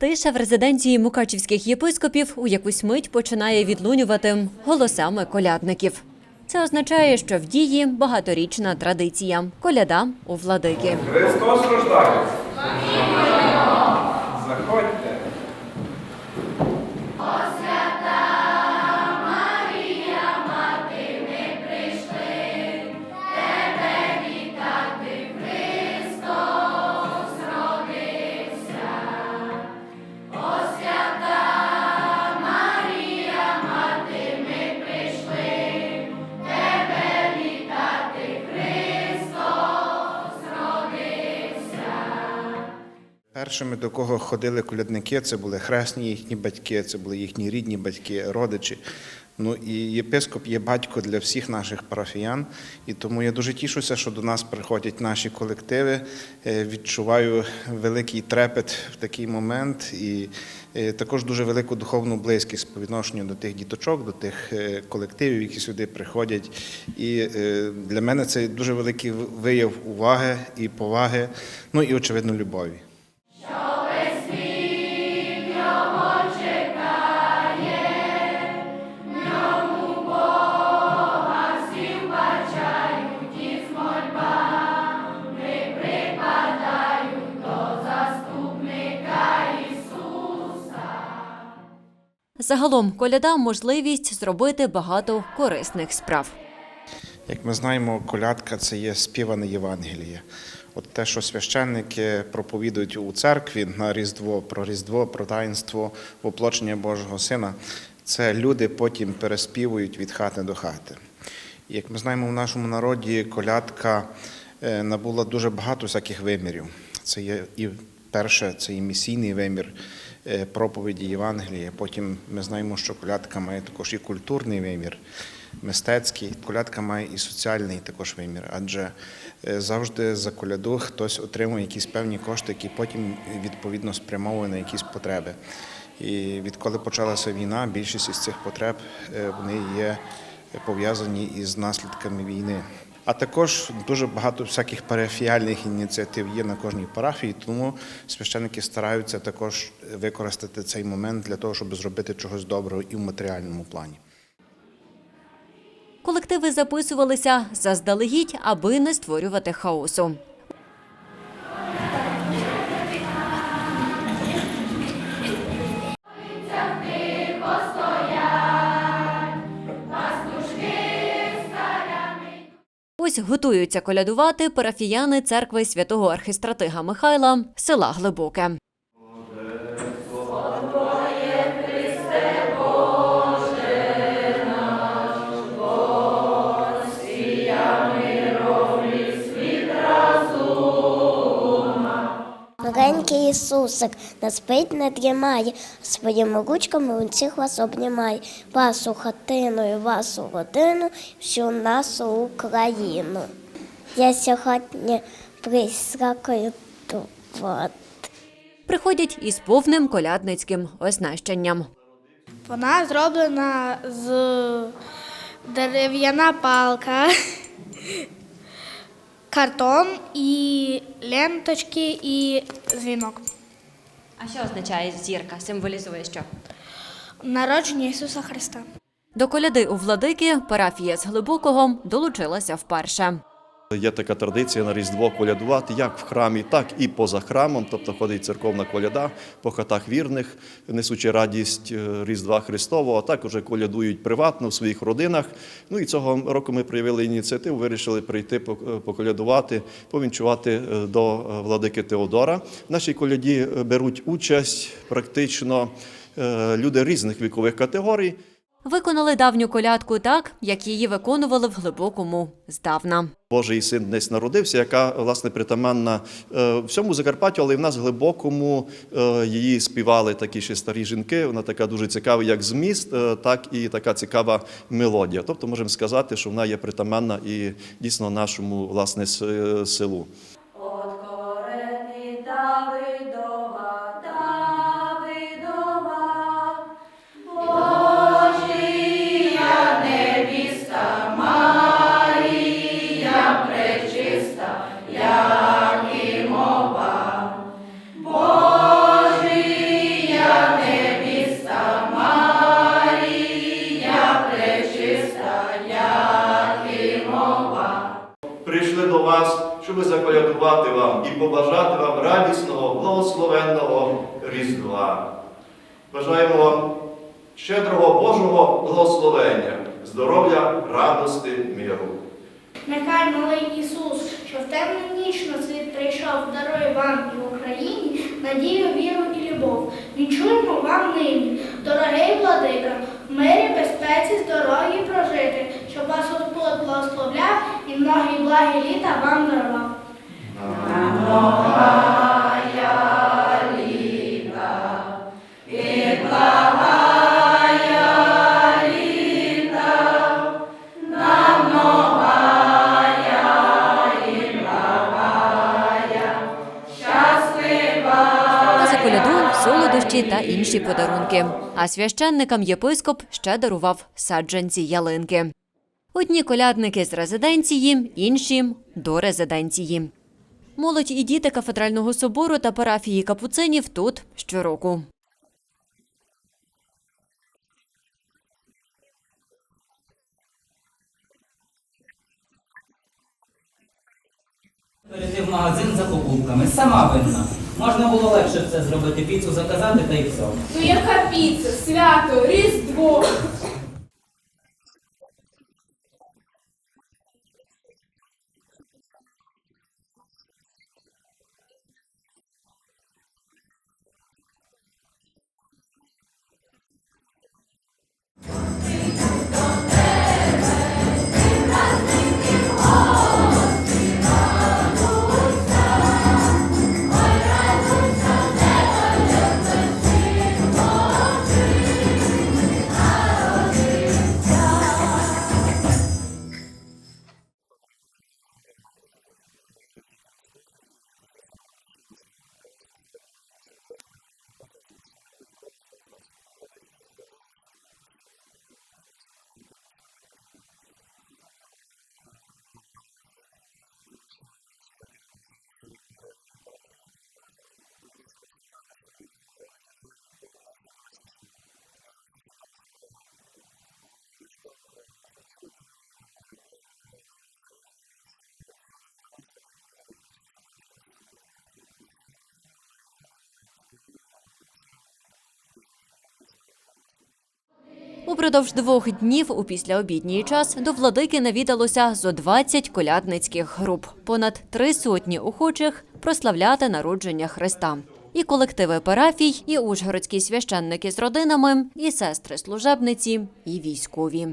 Тиша в резиденції мукачівських єпископів у якусь мить починає відлунювати голосами колядників. Це означає, що в дії багаторічна традиція коляда у владики. Христос рождається. Першими, до кого ходили колядники, це були хресні їхні батьки, це були їхні рідні батьки, родичі. Ну і єпископ є батько для всіх наших парафіян, і тому я дуже тішуся, що до нас приходять наші колективи. Е, Відчуваю великий трепет в такий момент і е, також дуже велику духовну близькість по відношенню до тих діточок, до тих е, колективів, які сюди приходять. І для мене це дуже великий вияв уваги і поваги, ну і очевидно любові. Загалом коляда можливість зробити багато корисних справ. Як ми знаємо, колядка це є співане Євангеліє. От те, що священники проповідують у церкві на Різдво, про Різдво, про таїнство воплочення Божого Сина, це люди потім переспівують від хати до хати. Як ми знаємо, в нашому народі колядка е, набула дуже багато всяких вимірів. Це є і перше, це і місійний вимір проповіді Євангелія. Потім ми знаємо, що колядка має також і культурний вимір мистецький. Колядка має і соціальний також вимір, адже е, завжди за коляду хтось отримує якісь певні кошти, які потім відповідно спрямовує на якісь потреби. І відколи почалася війна, більшість із цих потреб е, вони є пов'язані із наслідками війни. А також дуже багато всяких парафіальних ініціатив є на кожній парафії, тому священники стараються також використати цей момент для того, щоб зробити чогось доброго і в матеріальному плані. Колективи записувалися заздалегідь, аби не створювати хаосу. Ось готуються колядувати парафіяни церкви святого архістратига Михайла села Глибоке. Ісусик не спить, не дрімає, своїми ручками усіх вас обнімає. Вашу хатину і вашу родину, всю нашу Україну. Я сьогодні прийшла колядувати. Приходять із повним колядницьким оснащенням. Вона зроблена з дерев'яна палка, картон і ленточки і дзвінок. А що означає зірка? Символізує що? Народження Ісуса Христа. До коляди у владики парафія з Глибокого долучилася вперше. Є така традиція на Різдво колядувати як в храмі, так і поза храмом, тобто ходить церковна коляда по хатах вірних, несучи радість е, Різдва Христового, а також колядують приватно в своїх родинах. Ну і цього року ми проявили ініціативу, вирішили прийти поколядувати, повінчувати е, до е, владики Теодора. В нашій коляді е, беруть участь практично е, люди різних вікових категорій. Виконали давню колядку так, як її виконували в глибокому здавна. Божий син десь народився, яка власне притаманна е, всьому Закарпаттю, але й в нас глибокому е, її співали такі ще старі жінки. Вона така дуже цікава, як зміст, е, так і така цікава мелодія. Тобто можемо сказати, що вона є притаманна і дійсно нашому власне с- е, селу. Божий Бажаємо вам щедрого Божого благословення, здоров'я, радости, миру. Нехай малий Ісус, що в темну ніч на світ прийшов, дарує вам і Україні надію, віру і любов. Вінчуємо вам нині, дорогий владика, в мирі, безпеці, здоров'ї прожити, щоб вас Господь благословляв і многі благі літа вам дарував. Інші подарунки. А священникам єпископ ще дарував саджанці ялинки. Одні колядники з резиденції, інші до резиденції. Молодь і діти кафедрального собору та парафії капуцинів тут щороку. Перейти в магазин за покупками, сама винна. Можна було легше все зробити, піцу заказати та й все. Ну яка піца, свято, Різдво. Упродовж двох днів у післяобідній час до владики навідалося зо 20 колядницьких груп, понад три сотні охочих прославляти народження Христа. І колективи парафій, і ужгородські священники з родинами, і сестри служебниці, і військові.